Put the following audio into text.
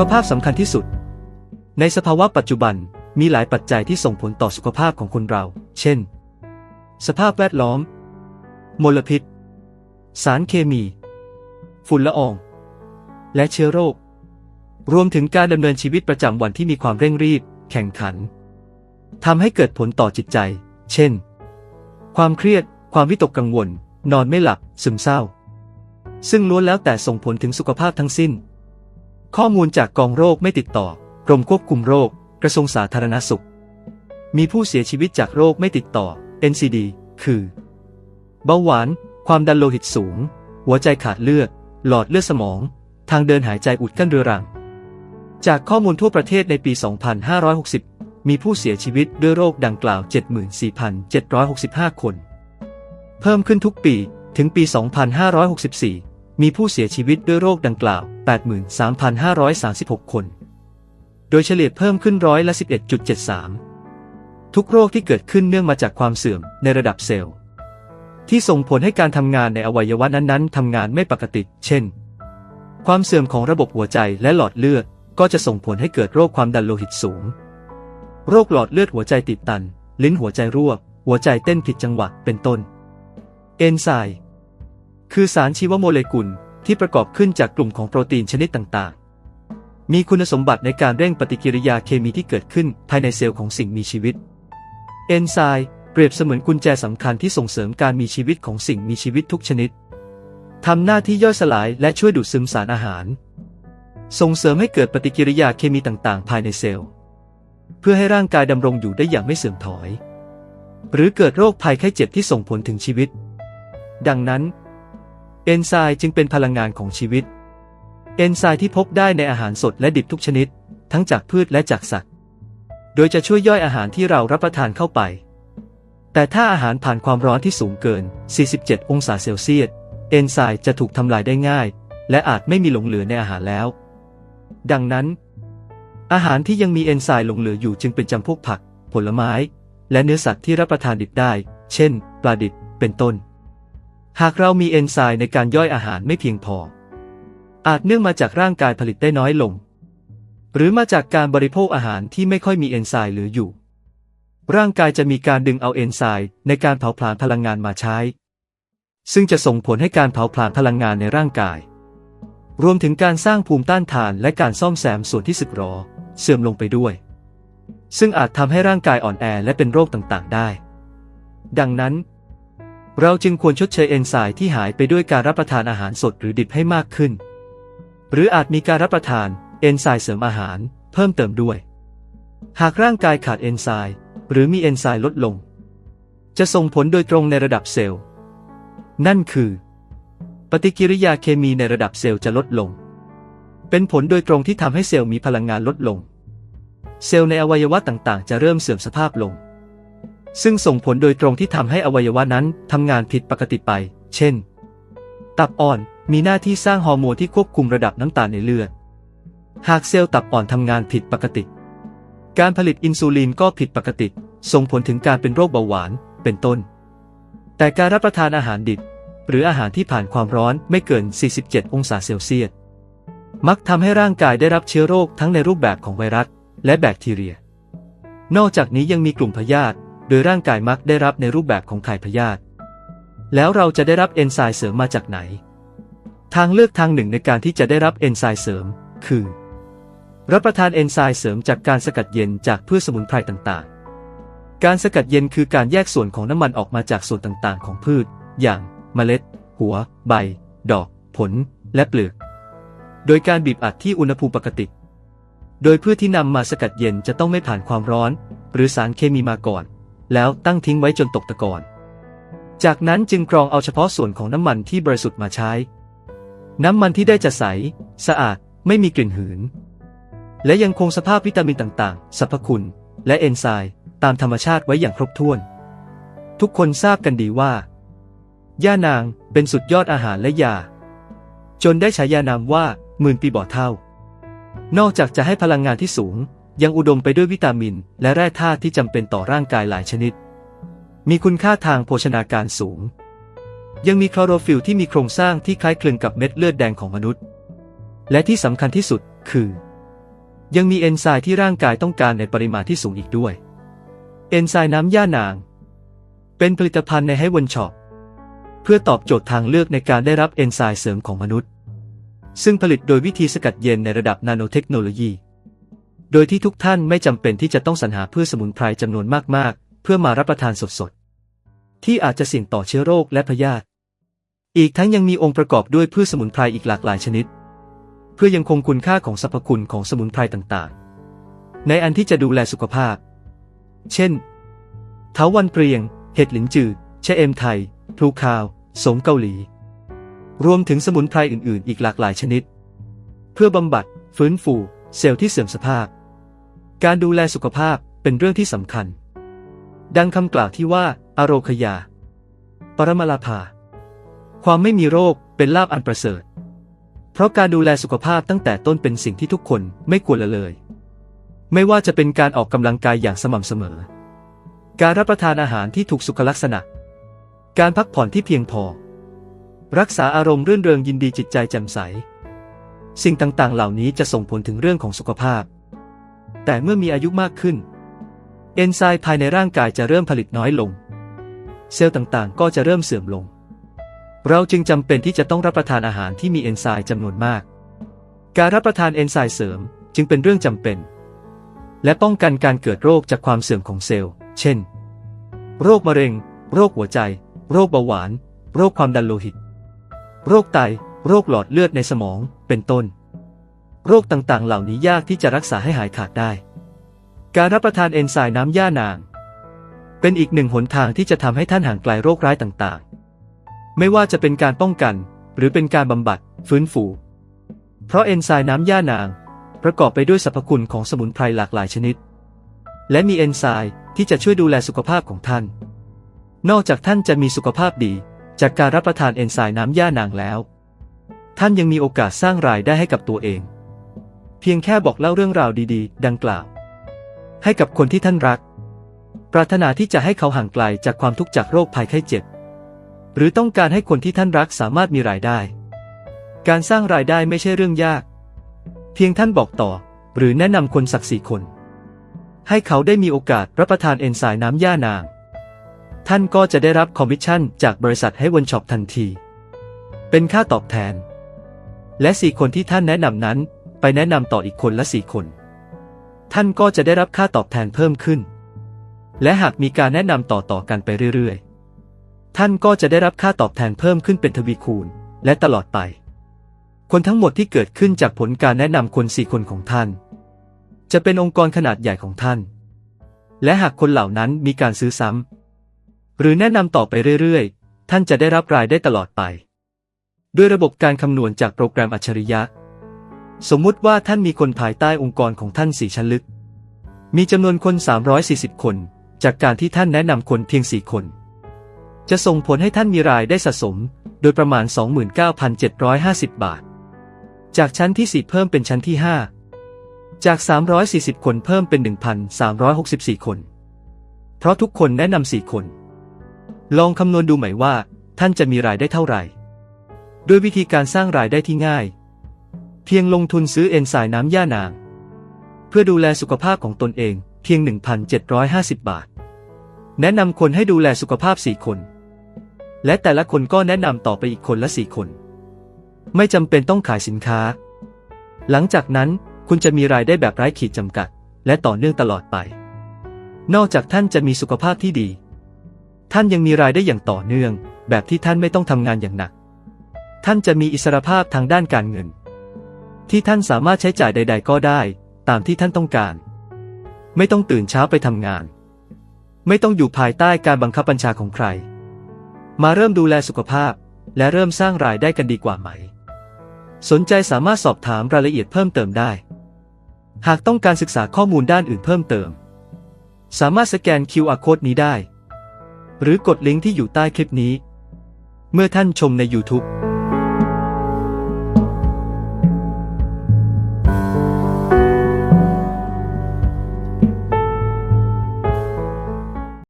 ขภาพสำคัญที่สุด ในสภาวะปัจจุบันมีหลายปัจจัยที่ส่งผลต่อสุขภาพของคนเรา เช่น สภาพแวดล้อม มลพิษ สารเคมี ฝุ่นละออง และเชื้อโรค รวมถึงการดำเนินชีวิตประจำวันที่มีความเร่งรีบ แข่งขันทำให้เกิดผลต่อจิตใจ เช่น ความเครียด ความวิตกกังวล นอนไม่หลับ ซึมเศร้า ซึ่งล้วนแล้วแต่ส่งผลถึงสุขภาพทั้งสิ้น ข้อมูลจากกองโรคไม่ติดต่อ กรมควบคุมโรค กระทรวงสาธารณสุข มีผู้เสียชีวิตจากโรคไม่ติดต่อ NCD คือ เบาหวาน ความดันโลหิตสูง หัวใจขาดเลือด หลอดเลือดสมอง ทางเดินหายใจอุดกั้นเรื้อรัง จากข้อมูลทั่วประเทศในปี 2560 มีผู้เสียชีวิตด้วยโรคดังกล่าว 74,765 คน เพิ่มขึ้นทุกปีถึงปี 2564 มีผู้เสียชีวิตด้วยโรคดังกล่าว 83,536 คน โดยเฉลี่ยเพิ่มขึ้นร้อยละ 11.73 ทุกโรคที่เกิดขึ้นเนื่องมาจากความเสื่อมในระดับเซลล์ ที่ส่งผลให้การทำงานในอวัยวะนั้นๆทำงานไม่ปกติ เช่น ความเสื่อมของระบบหัวใจและหลอดเลือด ก็จะส่งผลให้เกิดโรคความดันโลหิตสูง โรคหลอดเลือดหัวใจติดตัน ลิ้นหัวใจรั่ว หัวใจเต้นผิดจังหวะ เป็นต้น เอนไซม์ คือสารชีวโมเลกุลที่ประกอบขึ้นจากกลุ่มของโปรตีนชนิดต่างๆ มีคุณสมบัติในการเร่งปฏิกิริยาเคมีที่เกิดขึ้นภายในเซลล์ของสิ่งมีชีวิต เอนไซม์เปรียบเสมือนกุญแจสำคัญที่ส่งเสริมการมีชีวิตของสิ่งมีชีวิตทุกชนิดทำหน้าที่ย่อยสลายและช่วยดูดซึมสารอาหาร ส่งเสริมให้เกิดปฏิกิริยาเคมีต่างๆ ภายในเซลล์ เพื่อให้ร่างกายดำรงอยู่ได้อย่างไม่เสื่อมถอย หรือเกิดโรคภัยไข้เจ็บที่ส่งผลถึงชีวิต ดังนั้น เอนไซม์จึงเป็นพลังงานของชีวิต เอนไซม์ที่พบได้ในอาหารสดและดิบทุกชนิด ทั้งจากพืชและจากสัตว์ โดยจะช่วยย่อยอาหารที่เรารับประทานเข้าไป แต่ถ้าอาหารผ่านความร้อนที่สูงเกิน 47 องศาเซลเซียส เอนไซม์จะถูกทำลายได้ง่าย และอาจไม่มีหลงเหลือในอาหารแล้ว ดังนั้น อาหารที่ยังมีเอนไซม์หลงเหลืออยู่จึงเป็นจำพวกผัก ผลไม้ และเนื้อสัตว์ที่รับประทานดิบได้ เช่น ปลาดิบ เป็นต้น หากเรามีเอนไซม์ในการย่อยอาหารไม่เพียงพอ อาจเนื่องมาจากร่างกายผลิตได้น้อยลง หรือมาจากการบริโภคอาหารที่ไม่ค่อยมีเอนไซม์เหลืออยู่ ร่างกายจะมีการดึงเอาเอนไซม์ในการเผาผลาญพลังงานมาใช้ ซึ่งจะส่งผลให้การเผาผลาญพลังงานในร่างกาย รวมถึงการสร้างภูมิต้านทานและการซ่อมแซมส่วนที่สึกหรอเสื่อมลงไปด้วย ซึ่งอาจทำให้ร่างกายอ่อนแอและเป็นโรคต่างๆ ได้ ดังนั้น เราจึงควรชดเชยเอนไซม์ที่หายไปด้วยการรับประทานอาหารสดหรือดิบให้มากขึ้น หรืออาจมีการรับประทานเอนไซม์เสริมอาหาร เพิ่มเติมด้วย หากร่างกายขาดเอนไซม์หรือมีเอนไซม์ลดลง จะส่งผลโดยตรงในระดับเซลล์ นั่นคือ ปฏิกิริยาเคมีในระดับเซลล์จะลดลง เป็นผลโดยตรงที่ทำให้เซลล์มีพลังงานลดลง เซลล์ในอวัยวะต่างๆ จะเริ่มเสื่อมสภาพลง ซึ่งส่งผลโดยตรงที่ทำให้อวัยวะนั้นทำงานผิดปกติไป เช่น ตับอ่อนมีหน้าที่สร้างฮอร์โมนที่ควบคุมระดับน้ำตาลในเลือด หากเซลล์ตับอ่อนทำงานผิดปกติ การผลิตอินซูลินก็ผิดปกติ ส่งผลถึงการเป็นโรคเบาหวาน เป็นต้น แต่การรับประทานอาหารดิบหรืออาหารที่ผ่านความร้อนไม่เกิน 47 องศาเซลเซียส มักทำให้ร่างกายได้รับเชื้อโรคทั้งในรูปแบบของไวรัส และแบคทีเรีย นอกจากนี้ยังมีกลุ่มพยาธิ โดยร่างกายมักได้รับในรูปแบบของไข่พยาธิแล้วเราจะได้รับเอนไซม์เสริมมาจากไหน ทางเลือกทางหนึ่งในการที่จะได้รับเอนไซม์เสริม คือ รับประทานเอนไซม์เสริมจากการสกัดเย็นจากพืชสมุนไพรต่างๆ การสกัดเย็นคือการแยกส่วนของน้ำมันออกมาจากส่วนต่างๆ ของพืช อย่างเมล็ด หัว ใบ ดอก ผล และเปลือก โดยการบีบอัดที่อุณหภูมิปกติ โดยพืชที่นำมาสกัดเย็นจะต้องไม่ผ่านความร้อน หรือสารเคมีมาก่อน แล้วตั้งทิ้งไว้จนตกตะกอนจากนั้นจึงกรองเอาเฉพาะส่วนของน้ำมันที่บริสุทธิ์มาใช้ น้ำมันที่ได้จะใส สะอาดไม่มีกลิ่นหืน และยังคงสภาพวิตามินต่างๆสรรพคุณ และเอนไซม์ตามธรรมชาติไว้อย่างครบถ้วน ทุกคนทราบกันดีว่าย่านางเป็นสุดยอดอาหารและยา จนได้ฉายานามว่าหมื่นปีบ่อเท่า นอกจากจะให้พลังงานที่สูง ยังอุดมไปด้วยวิตามิน และแร่ธาตุที่จำเป็นต่อร่างกายหลายชนิด มีคุณค่าทางโภชนาการสูง ยังมีคลอโรฟิลที่มีโครงสร้างที่คล้ายคลึงกับเม็ดเลือดแดงของมนุษย์ และที่สำคัญที่สุดคือ ยังมีเอนไซม์ที่ร่างกายต้องการในปริมาณที่สูงอีกด้วย เอนไซม์น้ำย่านาง เป็นผลิตภัณฑ์ในให้วันช็อปเพื่อตอบโจทย์ทางเลือกในการได้รับเอนไซม์เสริมของมนุษย์ ซึ่งผลิตโดยวิธีสกัดเย็นในระดับนาโนเทคโนโลยี โดยที่ทุกท่านไม่จำเป็นที่จะต้องสรรหาพืชสมุนไพรจำนวนมากๆ เพื่อมารับประทานสดๆ ที่อาจจะเสี่ยงต่อเชื้อโรคและพยาธิ อีกทั้งยังมีองค์ประกอบด้วยพืชสมุนไพรอีกหลากหลายชนิด เพื่อยังคงคุณค่าของสรรพคุณของสมุนไพรต่างๆ ในอันที่จะดูแลสุขภาพ เช่น เถาวันเปรียง เห็ดหลินจือชะเอมไทย พลูคาว สมเกาหลี รวมถึงสมุนไพรอื่นๆ อีกหลากหลายชนิด เพื่อบำบัด ฟื้นฟู เซลล์ที่เสื่อมสภาพ การดูแลสุขภาพเป็นเรื่องที่สำคัญ ดังคำกล่าวที่ว่า อโรคยา ปรมาลาภา ความไม่มีโรคเป็นลาภอันประเสริฐ เพราะการดูแลสุขภาพตั้งแต่ต้นเป็นสิ่งที่ทุกคนไม่ควรละเลย ไม่ว่าจะเป็นการออกกำลังกายอย่างสม่ำเสมอ การรับประทานอาหารที่ถูกสุขลักษณะ การพักผ่อนที่เพียงพอ รักษาอารมณ์รื่นเริงยินดีจิตใจแจ่มใส สิ่งต่างๆ เหล่านี้จะส่งผลถึงเรื่องของสุขภาพ แต่เมื่อมีอายุมากขึ้น เอนไซม์ภายในร่างกายจะเริ่มผลิตน้อยลง เซลล์ต่างๆ ก็จะเริ่มเสื่อมลง เราจึงจำเป็นที่จะต้องรับประทานอาหารที่มีเอนไซม์จำนวนมาก การรับประทานเอนไซม์เสริมจึงเป็นเรื่องจำเป็น และป้องกันการเกิดโรคจากความเสื่อมของเซลล์ เช่น โรคมะเร็ง โรคหัวใจ โรคเบาหวาน โรคความดันโลหิต โรคไต โรคหลอดเลือดในสมอง เป็นต้น โรคต่างๆ เหล่านี้ยากที่จะรักษาให้หายขาดได้ การรับประทานเอนไซม์น้ำย่านาง เป็นอีกหนึ่งหนทางที่จะทำให้ท่านห่างไกลโรคร้ายต่างๆ ไม่ว่าจะเป็นการป้องกัน หรือเป็นการบำบัด ฟื้นฟู เพราะเอนไซม์น้ำย่านาง ประกอบไปด้วยสรรพคุณของสมุนไพรหลากหลายชนิด และมีเอนไซม์ที่จะช่วยดูแลสุขภาพของท่าน นอกจากท่านจะมีสุขภาพดี จากการรับประทานเอนไซม์น้ำย่านางแล้ว ท่านยังมีโอกาสสร้างรายได้ให้กับตัวเอง เพียงแค่บอกเล่าเรื่องราวดีๆ ดังกล่าว ให้กับคนที่ท่านรัก ปรารถนาที่จะให้เขาห่างไกลจากความทุกข์จากโรคภัยไข้เจ็บ หรือต้องการให้คนที่ท่านรักสามารถมีรายได้ การสร้างรายได้ไม่ใช่เรื่องยาก เพียงท่านบอกต่อ หรือแนะนำคนสักสี่คน ให้เขาได้มีโอกาสรับประทานเอนไซม์น้ำย่านาง ท่านก็จะได้รับคอมมิชชั่นจากบริษัทให้วันช็อปทันที เป็นค่าตอบแทน และสี่คนที่ท่านแนะนำนั้น ไปแนะนำต่ออีกคนละสี่คน ท่านก็จะได้รับค่าตอบแทนเพิ่มขึ้น และหากมีการแนะนำต่อๆกันไปเรื่อยๆ ท่านก็จะได้รับค่าตอบแทนเพิ่มขึ้นเป็นทวีคูณ และตลอดไป คนทั้งหมดที่เกิดขึ้นจากผลการแนะนำคนสี่คนของท่าน จะเป็นองค์กรขนาดใหญ่ของท่าน และหากคนเหล่านั้นมีการซื้อซ้ำหรือแนะนำต่อไปเรื่อยๆ ท่านจะได้รับรายได้ตลอดไป ด้วยระบบการคำนวณจากโปรแกรมอัจฉริยะ สมมุติว่าท่านมีคนภายใต้องค์กรของท่านสี่ชั้นลึก มีจำนวนคน 340 คน จากการที่ท่านแนะนำคนเพียงสี่คน จะส่งผลให้ท่านมีรายได้สะสม โดยประมาณ 29,750 บาท จากชั้นที่ 4 เพิ่มเป็นชั้นที่ 5 จาก 340 คนเพิ่มเป็น 1,364 คน เพราะทุกคนแนะนำ4คน ลองคำนวณดูไหมว่า ท่านจะมีรายได้เท่าไหร่ ด้วยวิธีการสร้างรายได้ที่ง่าย พียงลงทุนซื้อเอนไซม์น้ำย่านาง เพื่อดูแลสุขภาพของตนเองเพียง 1,750 บาท แนะนำคนให้ดูแลสุขภาพ 4 คน และแต่ละคนก็แนะนำต่อไปอีกคนละ 4 คน ไม่จำเป็นต้องขายสินค้า หลังจากนั้นคุณจะมีรายได้แบบไร้ขีดจำกัด และต่อเนื่องตลอดไป นอกจากท่านจะมีสุขภาพที่ดี ท่านยังมีรายได้อย่างต่อเนื่อง แบบที่ท่านไม่ต้องทำงานอย่างหนัก ท่านจะมีอิสรภาพทางด้านการเงิน ที่ท่านสามารถใช้จ่ายใด ๆ ก็ได้ ตามที่ท่านต้องการ ไม่ต้องตื่นเช้าไปทำงาน ไม่ต้องอยู่ภายใต้การบังคับบัญชาของใคร มาเริ่มดูแลสุขภาพ และเริ่มสร้างรายได้กันดีกว่าไหม สนใจสามารถสอบถามรายละเอียดเพิ่มเติมได้ หากต้องการศึกษาข้อมูลด้านอื่นเพิ่มเติม สามารถสแกน QR Code นี้ได้ หรือกดลิงก์ที่อยู่ใต้คลิปนี้ เมื่อท่านชมใน YouTube